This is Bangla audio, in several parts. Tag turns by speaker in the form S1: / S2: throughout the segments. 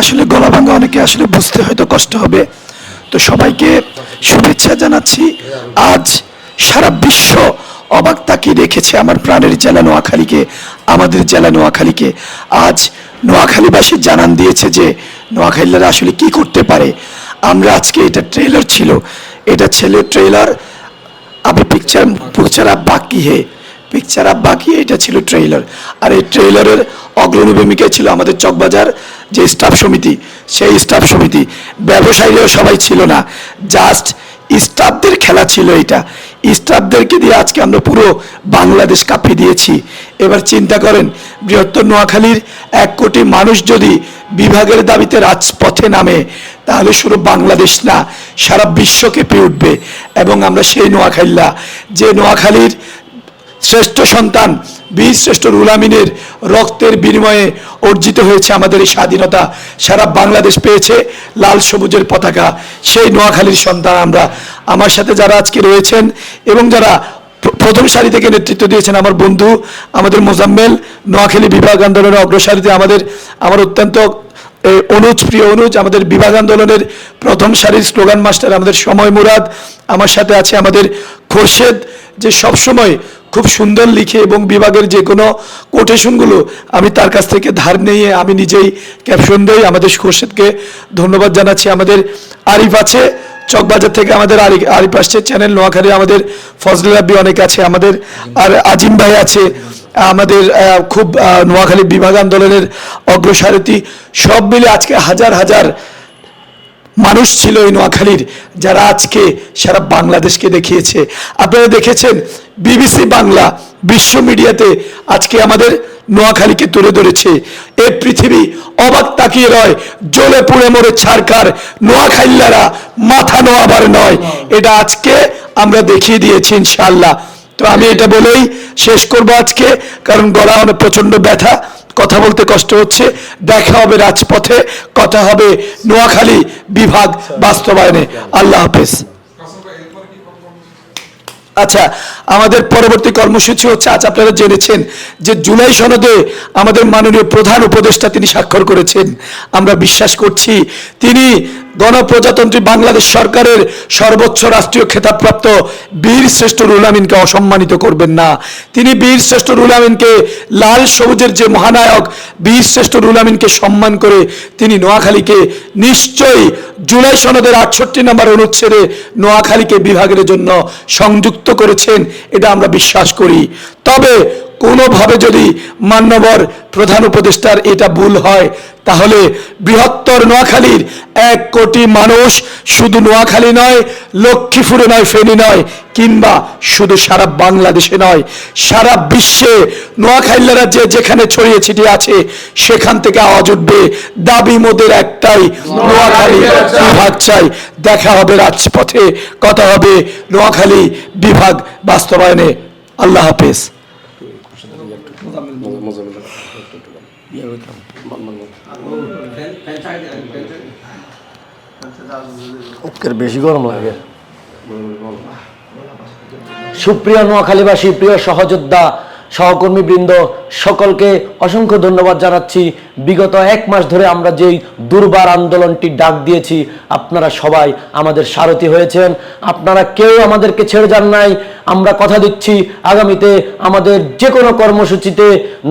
S1: আসলে গলা ভাঙা অনেকে আসলে বুঝতে হয়তো কষ্ট হবে। তো সবাইকে শুভেচ্ছা জানাচ্ছি। আজ সারা বিশ্ব অবাক তাকিয়ে রেখেছে আমার প্রাণের জেলা নোয়াখালীকে, আমাদের জেলা নোয়াখালীকে। আজ নোয়াখালীবাসী জানান দিয়েছে যে নোয়াখালীরা আসলে কি করতে পারে। আমরা আজকে এটা ট্রেলার ছিল। এটা ছিল ট্রেলার আবে পিকচার পিকচার বাকি হে। পিকচার আপ বাকি এটা ছিল ট্রেলার আর এই ট্রেলারের অগ্রণী ভূমিকায় ছিল আমাদের চকবাজার যে স্টাফ সমিতি, সেই স্টাফ সমিতি। ব্যবসায়ীরাও সবাই ছিল না। জাস্ট স্টাফদের খেলা ছিল এটা স্টাফদেরকে দিয়ে আজকে আমরা পুরো বাংলাদেশ কাঁপিয়ে দিয়েছি। এবার চিন্তা করেন, বৃহত্তর নোয়াখালীর এক কোটি মানুষ যদি বিভাগের দাবিতে রাজপথে নামে, তাহলে শুধু বাংলাদেশ না, সারা বিশ্ব কেঁপে উঠবে। এবং আমরা সেই নোয়াখালীরা, যে নোয়াখালীর শ্রেষ্ঠ সন্তান বীর শ্রেষ্ঠ রুলামিনের রক্তের বিনিময়ে অর্জিত হয়েছে আমাদের এই স্বাধীনতা। সারা বাংলাদেশ পেয়েছে লাল সবুজের পতাকা। সেই নোয়াখালীর সন্তান আমরা। আমার সাথে যারা আজকে রয়েছেন এবং যারা প্রথম সারি থেকে নেতৃত্ব দিয়েছেন আমার বন্ধু, আমাদের মোজাম্মেল, নোয়াখালী বিভাগ আন্দোলনের অগ্রসারিতে আমাদের, আমার অত্যন্ত অনুজ, প্রিয় অনুজ, আমাদের বিভাগ আন্দোলনের প্রথম সারির স্লোগান মাস্টার, আমাদের সময় মুরাদ, আমার সাথে আছে আমাদের খোরশেদ যে সবসময় খুব সুন্দর লিখে এবং বিভাগের যে কোনো কোটেশনগুলো আমি তার কাছ থেকে ধার নিয়ে আমি নিজেই ক্যাপশন দেই। আমাদের খোরশেদকে ধন্যবাদ জানাচ্ছি। আমাদের আরিফ আছে, চকবাজার থেকে আমাদের আরিফ আরিফ আসছে চ্যানেল নোয়াখালী আমাদের ফজল রাব্বি অনেক আছে, আমাদের আর আজিম ভাই আছে, আমাদের খুব নোয়াখালী বিভাগ আন্দোলনের অগ্রসারতি। সব মিলে আজকে হাজার হাজার মানুষ ছিল এই নোয়াখালীর, যারা আজকে সারা বাংলাদেশকে দেখিয়েছে। আপনারা দেখেছেন, বিবিসি বাংলা বিশ্ব মিডিয়াতে আজকে আমাদের নোয়াখালীকে তুলে ধরেছে। এ পৃথিবী অবাক তাকিয়ে রয়, জ্বলে পুড়ে মরে ছাড়কার নোয়াখাইল্লারা মাথা নোয়াবার নয়। এটা আজকে আমরা দেখিয়ে দিয়েছি ইনশাল্লাহ তো আমি এটা বলেই শেষ করব আজকে, কারণ গলা অনেক প্রচণ্ড ব্যথা। কথা বলতে কষ্ট হচ্ছে, দেখা হবে রাজপথে, কথা হবে নোয়াখালী বিভাগ বাস্তবায়নে। আল্লাহ হাফেজ। আচ্ছা আমাদের পরবর্তী কর্মসূচি হচ্ছে আজ আপনারা জেনেছেন যে জুলাই সনদে আমাদের মাননীয় প্রধান উপদেষ্টা তিনি স্বাক্ষর করেছেন। আমরা বিশ্বাস করছি, তিনি গণপ্রজাতন্ত্রী বাংলাদেশ সরকারের সর্বোচ্চ রাষ্ট্রীয় খেতাবপ্রাপ্ত বীর শ্রেষ্ঠ রুল আমিনকে অসম্মানিত করবেন না। তিনি বীর শ্রেষ্ঠ রুল আমিনকে লাল সবুজের যে মহানায়ক বীর শ্রেষ্ঠ রুল আমিনকে সম্মান করে তিনি নোয়াখালীকে নিশ্চয়ই জুলাই সনদের আটষট্টি নম্বর অনুচ্ছেদে নোয়াখালীকে বিভাগের জন্য সংযুক্ত করেছেন, এটা আমরা বিশ্বাস করি। তবে কোনোভাবে যদি মান্যবর প্রধান উপদেষ্টার এটা ভুল হয়, তাহলে বৃহত্তর নোয়াখালীর এক কোটি মানুষ শুধু নোয়াখালী নয়, লক্ষ্মীপুরে নয়, ফেনী নয়, কিংবা শুধু সারা বাংলাদেশে নয়, সারা বিশ্বে নোয়াখালীরা যে যেখানে ছড়িয়ে ছিটিয়ে আছে, সেখান থেকে আওয়াজ উঠবে, দাবি মোদের একটাই, নোয়াখালী বিভাগ চাই। দেখা হবে রাজপথে, কথা হবে নোয়াখালী বিভাগ বাস্তবায়নে। আল্লাহ হাফেজ।
S2: ওকে বেশি গরম লাগে। সুপ্রিয় নোয়াখালীবাসী প্রিয় সহযোদ্ধা সহকর্মী বৃন্দ সকলকে অসংখ্য ধন্যবাদ জানাচ্ছি। বিগত এক মাস ধরে আমরা যেই দুর্বার আন্দোলনটি ডাক দিয়েছি, আপনারা সবাই আমাদের সারথি হয়েছেন। আপনারা কেউ আমাদেরকে ছেড়ে যান নাই। আমরা কথা দিচ্ছি, আগামীতে আমাদের যে কোনো কর্মসূচিতে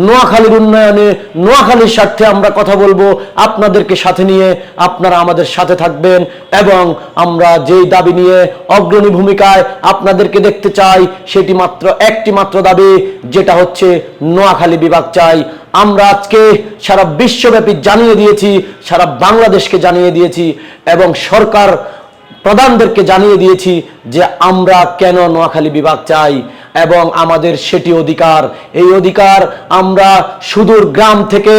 S2: নোয়াখালীর উন্নয়নে, নোয়াখালীর স্বার্থে আমরা কথা বলব। আপনাদেরকে সাথে নিয়ে আপনারা আমাদের সাথে থাকবেন এবং আমরা যেই দাবি নিয়ে অগ্রণী ভূমিকায় আপনাদেরকে দেখতে চাই, সেটি মাত্র একটি মাত্র দাবি, যেটা হচ্ছে নোয়াখালী বিভাগ চাই। আমরা আজকে সারা বিশ্বব্যাপী জানিয়ে দিয়েছি, সারা বাংলাদেশকে জানিয়ে দিয়েছি এবং সরকার প্রধানদেরকে জানিয়ে দিয়েছি যে আমরা কেন নোয়াখালী বিভাগ চাই এবং আমাদের সেটি অধিকার। এই অধিকার আমরা সুদূর গ্রাম থেকে,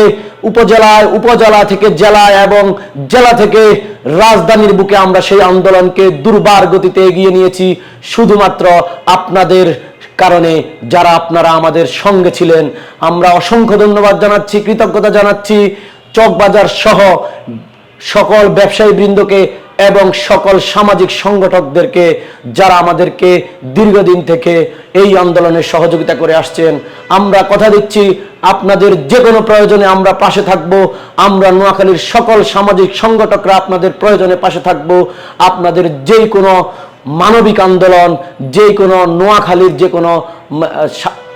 S2: উপজেলায়, উপজেলা থেকে, জেলায় এবং জেলা থেকে রাজধানীর বুকে আমরা সেই আন্দোলনকে দুর্বার গতিতে এগিয়ে নিয়েছি। শুধুমাত্র আপনাদের কারণে যারা আপনারা আমাদের সঙ্গে ছিলেন, আমরা অসংখ্য ধন্যবাদ জানাচ্ছি, কৃতজ্ঞতা জানাচ্ছি, চকবাজার সহ সকল ব্যবসায়ী বৃন্দকে এবং সকল সামাজিক সংগঠকদেরকে যারা আমাদেরকে দীর্ঘদিন থেকে এই আন্দোলনে সহযোগিতা করে আসছেন, আমরা কথা দিচ্ছি, আপনাদের যে কোনো প্রয়োজনে আমরা পাশে থাকব, আমরা নোয়াখালীর সকল সামাজিক সংগঠকরা আপনাদের প্রয়োজনে পাশে থাকব, আপনাদের যে কোনো মানবিক আন্দোলন যে কোনো নোয়াখালীর যে কোনো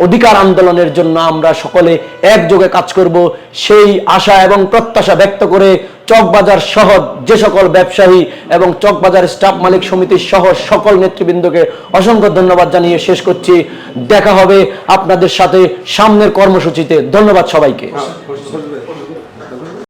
S2: অধিকার আন্দোলনের জন্য আমরা সকলে একযোগে কাজ করব। সেই আশা এবং প্রত্যাশা ব্যক্ত করে চকবাজার সহ যে সকল ব্যবসায়ী এবং চকবাজার স্টাফ মালিক সমিতির সহ সকল নেতৃবৃন্দকে অসংখ্য ধন্যবাদ জানিয়ে শেষ করছি। দেখা হবে আপনাদের সাথে সামনের কর্মসূচিতে। ধন্যবাদ সবাইকে।